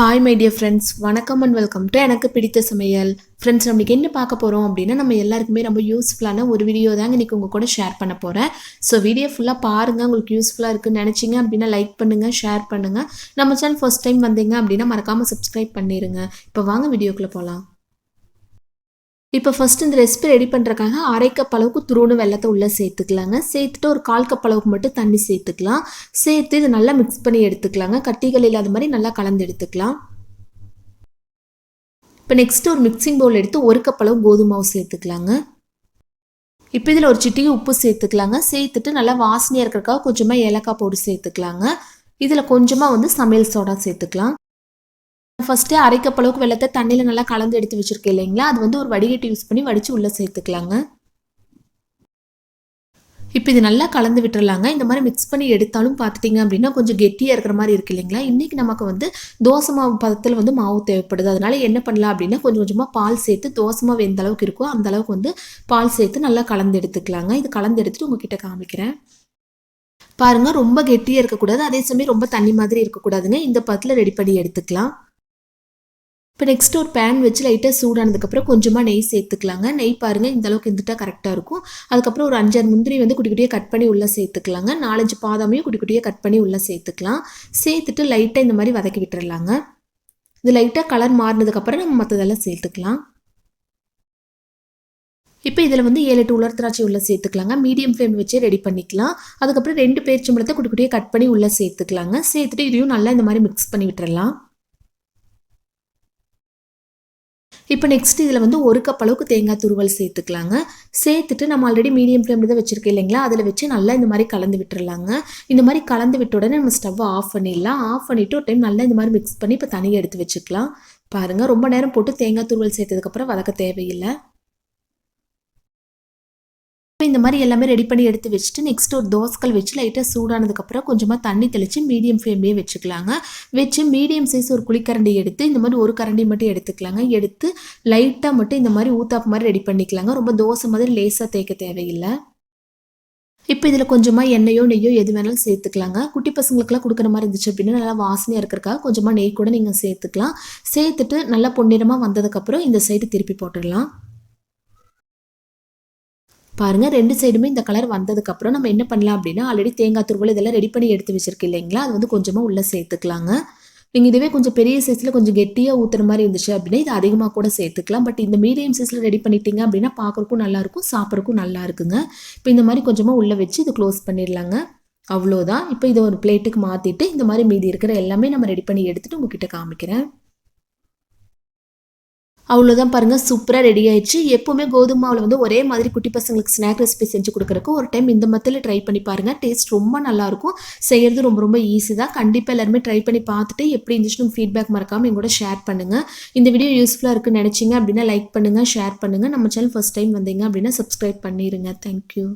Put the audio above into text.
Hi my dear friends வணக்கம் and welcome to எனக்கு பிடித்த சமையல். ஃப்ரெண்ட்ஸ் நம்மளுக்கு என்ன பார்க்க போகிறோம் அப்படின்னா நம்ம எல்லாருக்குமே ரொம்ப யூஸ்ஃபுல்லான ஒரு வீடியோ தாங்க இன்றைக்கி உங்கள் கூட ஷேர் பண்ண போகிறேன் ஸோ வீடியோ ஃபுல்லாக பாருங்கள் உங்களுக்கு யூஸ்ஃபுல்லாக இருக்குன்னு நினச்சிங்க அப்படின்னா லைக் பண்ணுங்கள் ஷேர் பண்ணுங்கள் நம்ம சேனல் ஃபர்ஸ்ட் டைம் வந்தீங்க அப்படின்னா மறக்காமல் சப்ஸ்கிரைப் பண்ணிடுங்க இப்போ வாங்க வீடியோக்குள்ளே போகலாம் இப்போ ஃபர்ஸ்ட் இந்த ரெசிபி ரெடி பண்ணுறக்காக அரை கப் அளவுக்கு துருவணு வெள்ளத்தை உள்ளே சேர்த்துக்கலாங்க. சேர்த்துட்டு ஒரு கால் கப் அளவுக்கு மட்டும் தண்ணி சேர்த்துக்கலாம். சேர்த்து இது நல்லா மிக்ஸ் பண்ணி எடுத்துக்கலாங்க. கட்டிகள் இல்லாத மாதிரி நல்லா கலந்து எடுத்துக்கலாம். இப்போ நெக்ஸ்ட் ஒரு மிக்சிங் பவுல் எடுத்து ஒரு கப் அளவு கோதுமை மாவு சேர்த்துக்கலாங்க. இப்போ இதில் ஒரு சிட்டிகை உப்பு சேர்த்துக்கலாங்க. சேர்த்துட்டு நல்லா வாசனையாக இருக்கிறக்காக கொஞ்சமாக ஏலக்காய் போட்டு சேர்த்துக்கலாங்க. இதில் கொஞ்சமாக வந்து சமையல் சோடா சேர்த்துக்கலாம். ஃபஸ்ட்டு அரைக்கப்பளவுக்கு வெள்ளத்தை தண்ணியில் நல்லா கலந்து எடுத்து வச்சுருக்கேன் இல்லைங்களா? அது வந்து ஒரு வடிகட்டி யூஸ் பண்ணி வடித்து உள்ளே சேர்த்துக்கலாங்க. இப்போ இது நல்லா கலந்து விட்டுறலாங்க. இந்த மாதிரி மிக்ஸ் பண்ணி எடுத்தாலும் பார்த்துட்டிங்க அப்படின்னா கொஞ்சம் கெட்டியாக இருக்கிற மாதிரி இருக்கு இல்லைங்களா? இன்றைக்கி நமக்கு வந்து தோசை மாவு பதத்தில் வந்து மாவு தேவைப்படுது. அதனால் என்ன பண்ணலாம் அப்படின்னா கொஞ்சம் கொஞ்சமாக பால் சேர்த்து தோசை மாவு எந்த அளவுக்கு இருக்கோ அந்த அளவுக்கு வந்து பால் சேர்த்து நல்லா கலந்து எடுத்துக்கலாங்க. இது கலந்து எடுத்துட்டு உங்ககிட்ட காமிக்கிறேன். பாருங்கள் ரொம்ப கெட்டியாக இருக்கக்கூடாது. அதே சமயம் ரொம்ப தண்ணி மாதிரி இருக்கக்கூடாதுங்க. இந்த பதத்தில் ரெடி பண்ணி எடுத்துக்கலாம். இப்போ நெக்ஸ்ட் ஒரு பேன் வச்சு லைட்டாக சூடானதுக்கப்புறம் கொஞ்சமாக நெய் சேர்த்துக்கலாங்க. நெய் பாருங்கள் இந்த அளவுக்கு இருந்துட்டால் கரெக்டாக இருக்கும். அதுக்கப்புறம் ஒரு அஞ்சாறு முந்திரி வந்து குட்டி குட்டியாக கட் பண்ணி உள்ளே சேர்த்துக்கலாங்க. நாலஞ்சு பாதாமையும் குட்டி குட்டியாக கட் பண்ணி உள்ளே சேர்த்துக்கலாம். சேர்த்துட்டு லைட்டாக இந்த மாதிரி வதக்கி விட்டுறலாங்க. இது லைட்டாக கலர் மாறினதுக்கப்புறம் நம்ம மற்றதெல்லாம் சேர்த்துக்கலாம். இப்போ இதில் வந்து ஏழு எட்டு உலர் திராட்சை உள்ளே சேர்த்துக்கலாங்க. மீடியம் ஃப்ளேம் வச்சு ரெடி பண்ணிக்கலாம். அதுக்கப்புறம் ரெண்டு பேர் சம்பளத்தை குட்டி குட்டியாக கட் பண்ணி உள்ளே சேர்த்துக்கலாங்க. சேர்த்துட்டு இதையும் நல்லா இந்த மாதிரி மிக்ஸ் பண்ணி விட்டுறலாம். இப்போ நெக்ஸ்ட் இதில் வந்து ஒரு கப் அளவுக்கு தேங்காய் துருவல் சேர்த்துக்கலாங்க. சேர்த்துட்டு நம்ம ஆல்ரெடி மீடியம் ஃப்ளேமில் தான் வச்சுருக்கேன் இல்லைங்களா? அதில் வச்சு நல்லா இந்த மாதிரி கலந்து விட்டுறலாங்க. இந்த மாதிரி கலந்து விட்ட உடனே நம்ம ஸ்டவ்வை ஆஃப் பண்ணிடலாம். ஆஃப் பண்ணிவிட்டு ஒரு டைம் நல்லா இந்த மாதிரி மிக்ஸ் பண்ணி இப்போ தனியாக எடுத்து வச்சுக்கலாம். பாருங்கள் ரொம்ப நேரம் போட்டு தேங்காய் துருவல் சேர்த்ததுக்கப்புறம் வதக்க தேவையில்லை. இப்போ இந்த மாதிரி எல்லாமே ரெடி பண்ணி எடுத்து வச்சுட்டு நெக்ஸ்ட் ஒரு தோசைக்கல் வச்சு லைட்டாக சூடானதுக்கப்புறம் கொஞ்சமாக தண்ணி தெளித்து மீடியம் ஃப்ளேம்லேயே வச்சுக்கலாங்க. வச்சு மீடியம் சைஸ் ஒரு குழிக்கரண்டி எடுத்து இந்த மாதிரி ஒரு கரண்டி மட்டும் எடுத்துக்கலாங்க. எடுத்து லைட்டாக மட்டும் இந்த மாதிரி ஊத்தாப்பு மாதிரி ரெடி பண்ணிக்கலாங்க. ரொம்ப தோசை மாதிரி லேசாக தேய்க்க தேவையில்லை. இப்போ இதில் கொஞ்சமாக எண்ணெயோ நெய்யோ எது வேணாலும் சேர்த்துக்கலாங்க. குட்டி பசங்களுக்குலாம் கொடுக்குற மாதிரி இருந்துச்சு அப்படின்னா நல்லா வாசனையாக இருக்கிறக்காக கொஞ்சமாக நெய் கூட நீங்கள் சேர்த்துக்கலாம். சேர்த்துட்டு நல்லா பொன்னிறமாக வந்ததுக்கப்புறம் இந்த சைடு திருப்பி போட்டுடலாம். பாருங்கள் ரெண்டு சைடுமே இந்த கலர் வந்ததுக்கப்புறம் நம்ம என்ன பண்ணலாம் அப்படின்னா ஆல்ரெடி தேங்காய் துருவல் இதெல்லாம் ரெடி பண்ணி எடுத்து வச்சிருக்கு இல்லைங்களா? அது வந்து கொஞ்சமாக உள்ளே சேர்த்துக்கலாங்க. நீங்கள் இதுவே கொஞ்சம் பெரிய சைஸில் கொஞ்சம் கெட்டியாக ஊற்றுற மாதிரி இருந்துச்சு அப்படின்னா இது அதிகமாக கூட சேர்த்துக்கலாம். பட் இந்த மீடியம் சைஸில் ரெடி பண்ணிட்டீங்க அப்படின்னா பார்க்குறக்கும் நல்லாயிருக்கும் சாப்பிட்றக்கும் நல்லா இருக்குங்க. இப்போ இந்த மாதிரி கொஞ்சமாக உள்ளே வச்சு இது க்ளோஸ் பண்ணிடலாங்க. அவ்வளோதான் இப்போ இதை ஒரு பிளேட்டுக்கு மாற்றிட்டு இந்த மாதிரி மீதி இருக்கிற எல்லாமே நம்ம ரெடி பண்ணி எடுத்துகிட்டு உங்ககிட்ட காமிக்கிறேன். அவ்வளோதான் பாருங்கள் சூப்பராக ரெடி ஆயிடுச்சு. எப்போவுமே கோதுமை மாவில் வந்து ஒரே மாதிரி குட்டி பசங்களுக்கு ஸ்நாக் ரெசிபி செஞ்சு கொடுக்குறக்கு ஒரு டைம் இந்த மத்தியில் ட்ரை பண்ணி பாருங்கள் டேஸ்ட் ரொம்ப நல்லாயிருக்கும். செய்கிறது ரொம்ப ரொம்ப ஈஸி தான். கண்டிப்பாக எல்லாருமே ட்ரை பண்ணி பார்த்துட்டு எப்படி இருந்துச்சுன்னு ஃபீட்பேக் மறக்காமல் எங்கூட ஷேர் பண்ணுங்கள் இந்த வீடியோ யூஸ்ஃபுல்லாக இருக்குன்னு நினச்சிங்க அப்படின்னா லைக் பண்ணுங்கள் ஷேர் பண்ணுங்கள் நம்ம சேனல் ஃபஸ்ட் டைம் வந்தீங்க அப்படின்னா சப்ஸ்கிரைப் பண்ணிடுங்க தேங்க்யூ